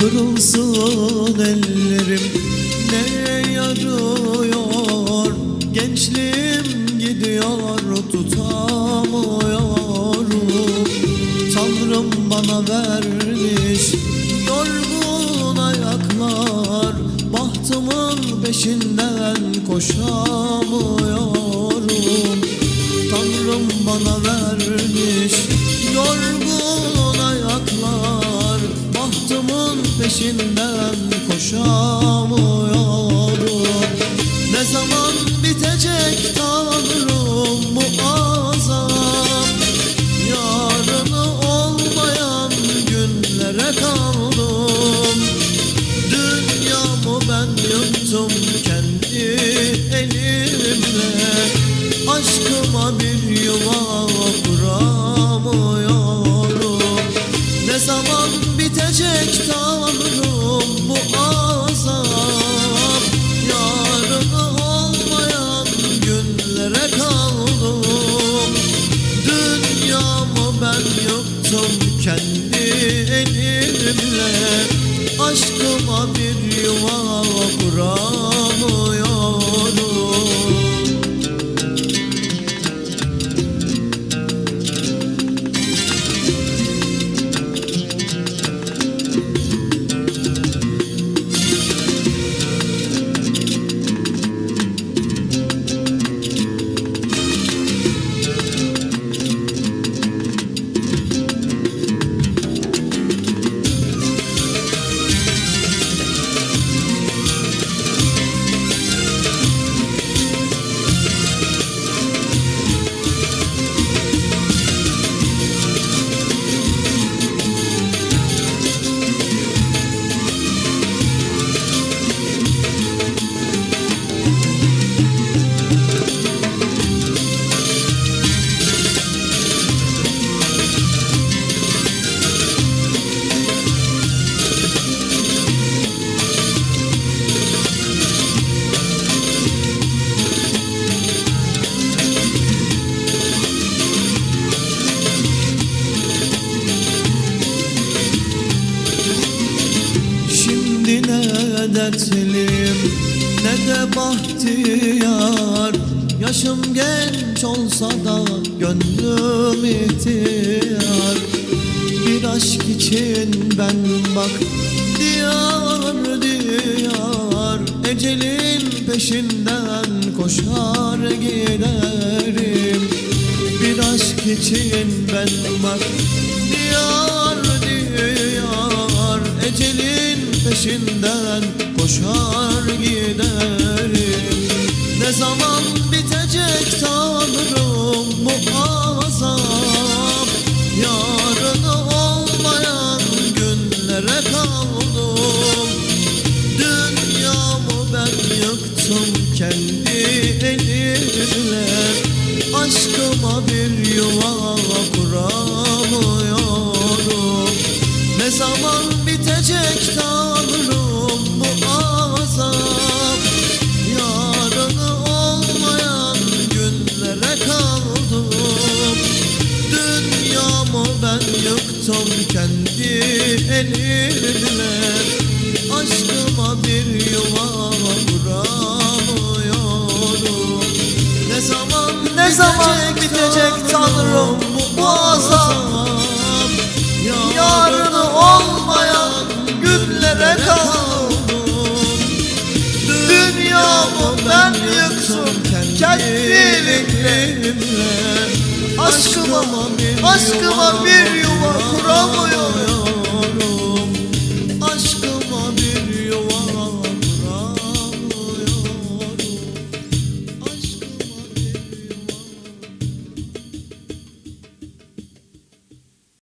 Kırılsın ellerim. Neye yarıyor? Gençliğim gidiyor tutamıyorum. Tanrım bana vermiş yorgun ayaklar. Bahtımın peşinden koşamıyorum peşinden koşamıyorum. Ne zaman bitecek Tanrım bu azap? Yarını olmayan günlere kaldım. Dünyamı ben yuttum kendi elimle. Aşkıma bir yuva Aşkıma bir yuva ne dertliyim ne de bahtiyar. Yaşım genç olsa da gönlüm ihtiyar. Bir aşk için ben bak diyar diyar. Ecelin peşinden koşar giderim. Bir aşk için ben bak diyar peşinden koşar giderim Ne zaman bitecek Tanrım bu azap Yarını olmayan günlere kaldım. Dünyamı ben yıktım kendi elimle Aşkıma bir yuva kuramıyorum. Ne zaman bitecek Tanrım elimle Aşkıma bir yuva kuramıyorum Ne zaman Ne zaman bitecek Tanrım bu azap? Yarını olmayan günlere kaldım. Dünyamı ben yıktım kendi elimle Aşkıma, aşkıma bir yuva kuramıyorum